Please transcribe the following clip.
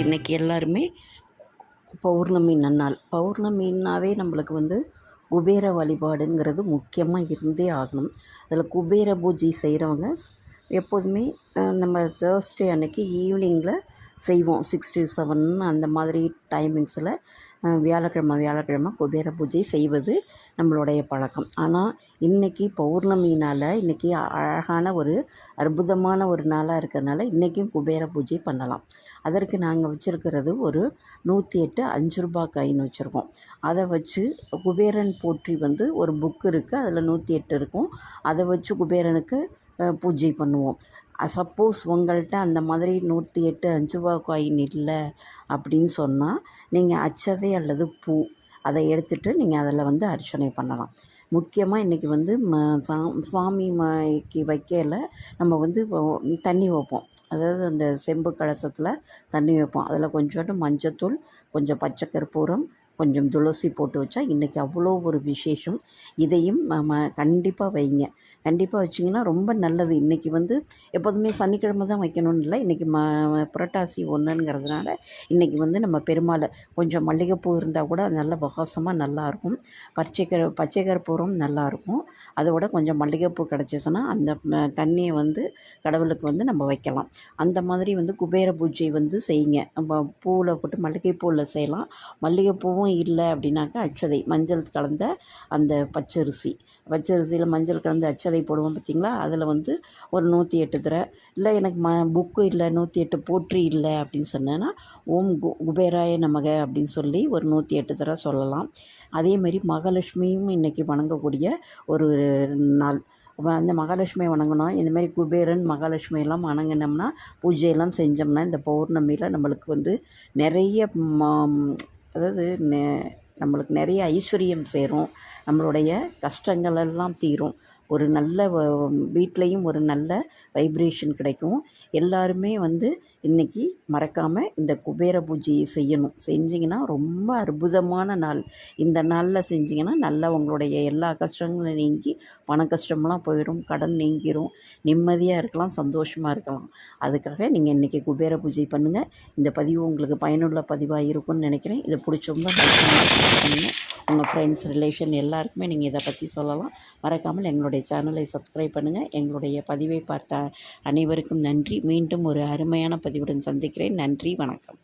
இன்றைக்கி எல்லாருமே. பௌர்ணமி நன்னாள். பௌர்ணமின்னாவே நம்மளுக்கு வந்து குபேர வழிபாடுங்கிறது முக்கியமாக இருந்தே ஆகணும். அதில் குபேர பூஜை செய்கிறவங்க எப்போதுமே நம்ம தேர்ஸ்டே அன்னைக்கு ஈவினிங்கில் செய்வோம். சிக்ஸ் டு செவன் அந்த மாதிரி டைமிங்ஸில் வியாழக்கிழமை வியாழக்கிழமை குபேர பூஜை செய்வது நம்மளுடைய பழக்கம். ஆனால் இன்றைக்கி பௌர்ணமினால் இன்றைக்கி அழகான ஒரு அற்புதமான ஒரு நாளாக இருக்கிறதுனால இன்றைக்கும் குபேர பூஜை பண்ணலாம். அதற்கு நாங்கள் வச்சுருக்கிறது ஒரு நூற்றி எட்டு அஞ்சு ரூபா காயின் வச்சுருக்கோம். அதை வச்சு குபேரன் போற்றி வந்து ஒரு புக் இருக்குது அதில் நூற்றி எட்டு இருக்கும். அதை வச்சு குபேரனுக்கு பூஜை பண்ணுவோம். சப்போஸ் உங்கள்கிட்ட அந்த மாதிரி நூற்றி எட்டு அஞ்சு ரூபா காயின் இல்லை அப்படின்னு சொன்னால் நீங்கள் அச்சதை அல்லது பூ அதை எடுத்துகிட்டு நீங்கள் அதில் வந்து அர்ச்சனை பண்ணலாம். முக்கியமாக இன்றைக்கி வந்து ம சா சுவாமி மைக்கு வைக்கல நம்ம வந்து தண்ணி வைப்போம். அதாவது அந்த செம்பு கலசத்தில் தண்ணி வைப்போம். அதில் கொஞ்சோண்டு மஞ்சத்தூள் கொஞ்சம் பச்சை கற்பூரம் கொஞ்சம் துளசி போட்டு வச்சா இன்றைக்கி அவ்வளோ ஒரு விசேஷம். இதையும் நம்ம கண்டிப்பாக வைங்க. கண்டிப்பாக வச்சிங்கன்னா ரொம்ப நல்லது. இன்றைக்கி வந்து எப்போதுமே சனிக்கிழமை தான் வைக்கணும்னு இல்லை. இன்றைக்கி ம புரட்டாசி ஒன்றுங்கிறதுனால இன்றைக்கி வந்து நம்ம பெருமாளை கொஞ்சம் மல்லிகைப்பூ இருந்தால் கூட அது நல்ல வகாசமாக நல்லாயிருக்கும் பச்சைக்கர கரு நல்லாயிருக்கும் அதோட கொஞ்சம் மல்லிகைப்பூ கிடச்சிச்சுன்னா அந்த தண்ணியை வந்து கடவுளுக்கு வந்து நம்ம வைக்கலாம். அந்த மாதிரி வந்து குபேர பூஜை வந்து செய்யுங்க. நம்ம பூவில் போட்டு மல்லிகைப்பூவில் செய்யலாம். மல்லிகைப்பூவும் இல்லை அப்படின்னாக்கா அச்சதை மஞ்சள் கலந்த அந்த பச்சரிசி. பச்சரிசியில் மஞ்சள் கலந்த அச்சதை போடுவோம் பார்த்திங்களா அதில் வந்து ஒரு நூற்றி எட்டு தடவை இல்லை எனக்கு ம புக்கு இல்லை நூற்றி எட்டு போற்றி இல்லை அப்படின்னு சொன்னேன்னா ஓம் கு குபேராய நமக அப்படின்னு சொல்லி ஒரு நூற்றி எட்டு தடவை சொல்லலாம். அதேமாரி மகாலட்சுமியும் இன்றைக்கி வணங்கக்கூடிய ஒரு நாள். அந்த மகாலட்சுமியை வணங்கணும் இந்தமாரி குபேரன் மகாலட்சுமியெல்லாம் வணங்கினோம்னா பூஜையெல்லாம் செஞ்சோம்னா இந்த பௌர்ணமியில் நம்மளுக்கு வந்து நிறைய அதாவது நெ- நம்மளுக்கு நிறைய ஐஸ்வர்யம் சேரும் நம்மளுடைய கஷ்டங்கள் எல்லாம் தீரும். ஒரு நல்ல வீட்லேயும் ஒரு நல்ல வைப்ரேஷன் கிடைக்கும். எல்லாருமே வந்து இன்றைக்கி மறக்காமல் இந்த குபேர பூஜையை செய்யணும். செஞ்சிங்கன்னா ரொம்ப அற்புதமான நாள். இந்த நாளில் செஞ்சிங்கன்னா நல்லா உங்களுடைய எல்லா கஷ்டங்களும் நீங்கி பண கஷ்டமெல்லாம் போயிடும் கடன் நீங்கிரும். நிம்மதியாக இருக்கலாம் சந்தோஷமாக இருக்கலாம். அதுக்காக நீங்கள் இன்றைக்கி குபேர பூஜை பண்ணுங்கள் இந்த பதிவு உங்களுக்கு பயனுள்ள பதிவாக இருக்கும்னு நினைக்கிறேன். இதை பிடிச்சவங்க பண்ணுங்கள் உங்கள் ஃப்ரெண்ட்ஸ் ரிலேஷன் எல்லாருக்குமே நீங்கள் இதை பற்றி சொல்லலாம். மறக்காமல் எங்களுடைய சேனலை சப்ஸ்கிரைப் பண்ணுங்கள். எங்களுடைய பதிவை பார்த்த அனைவருக்கும் நன்றி. மீண்டும் ஒரு அருமையான பதிவுடன் சந்திக்கிறேன். நன்றி. வணக்கம்.